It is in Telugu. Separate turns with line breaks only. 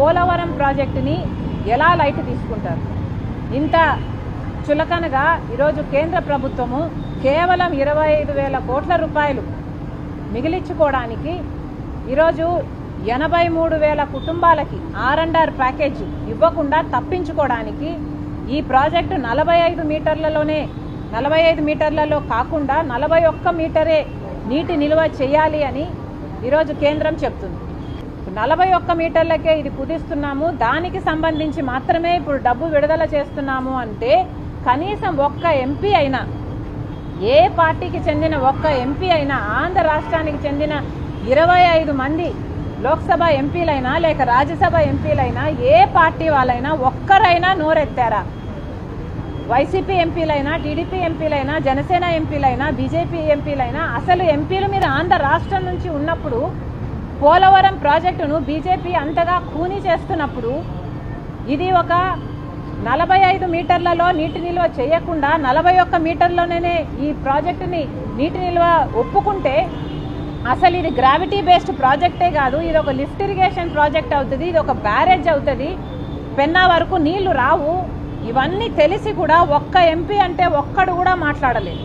పోలవరం ప్రాజెక్టుని ఎలా లైట్ తీసుకుంటారు? ఇంత చులకనగా ఈరోజు కేంద్ర ప్రభుత్వము కేవలం ఇరవై ఐదు వేల కోట్ల రూపాయలు మిగిలించుకోవడానికి ఈరోజు ఎనభై మూడు వేల కుటుంబాలకి ఆర్ అండ్ ఆర్ ప్యాకేజ్ ఇవ్వకుండా తప్పించుకోవడానికి ఈ ప్రాజెక్టు నలభై ఐదు మీటర్లలోనే నలభై ఐదు మీటర్లలో కాకుండా నలభై ఒక్క మీటరే నీటి నిల్వ చేయాలి అని ఈరోజు కేంద్రం చెప్తుంది. నలభై ఒక్క మీటర్లకే ఇది కుదిస్తున్నాము. దానికి సంబంధించి మాత్రమే ఇప్పుడు డబ్బు విడుదల చేస్తున్నాము అంటే కనీసం ఒక్క ఎంపీ అయినా ఏ పార్టీకి చెందిన ఒక్క ఎంపీ అయినా ఆంధ్ర రాష్ట్రానికి చెందిన ఇరవై ఐదు మంది లోక్సభ ఎంపీలైనా లేక రాజ్యసభ ఎంపీలైనా ఏ పార్టీ వాళ్ళైనా ఒక్కరైనా నోరెత్తారా? వైసీపీ ఎంపీలైనా టీడీపీ ఎంపీలైనా జనసేన ఎంపీలైనా బీజేపీ ఎంపీలైనా అసలు ఎంపీల మీద ఆంధ్ర రాష్ట్రం నుంచి ఉన్నప్పుడు పోలవరం ప్రాజెక్టును బీజేపీ అంతగా ఖూనీ చేస్తున్నప్పుడు ఇది ఒక నలభై ఐదు మీటర్లలో నీటి నిల్వ చేయకుండా నలభై ఒక్క మీటర్లోనే ఈ ప్రాజెక్టుని నీటి నిల్వ ఒప్పుకుంటే అసలు ఇది గ్రావిటీ బేస్డ్ ప్రాజెక్టే కాదు ఇది ఒక లిఫ్ట్ ఇరిగేషన్ ప్రాజెక్ట్ అవుతుంది ఇది ఒక బ్యారేజ్ అవుతుంది పెన్నా వరకు నీళ్ళు రావు. ఇవన్నీ తెలిసి కూడా ఒక్క ఎంపీ అంటే ఒక్కడు కూడా మాట్లాడలేదు.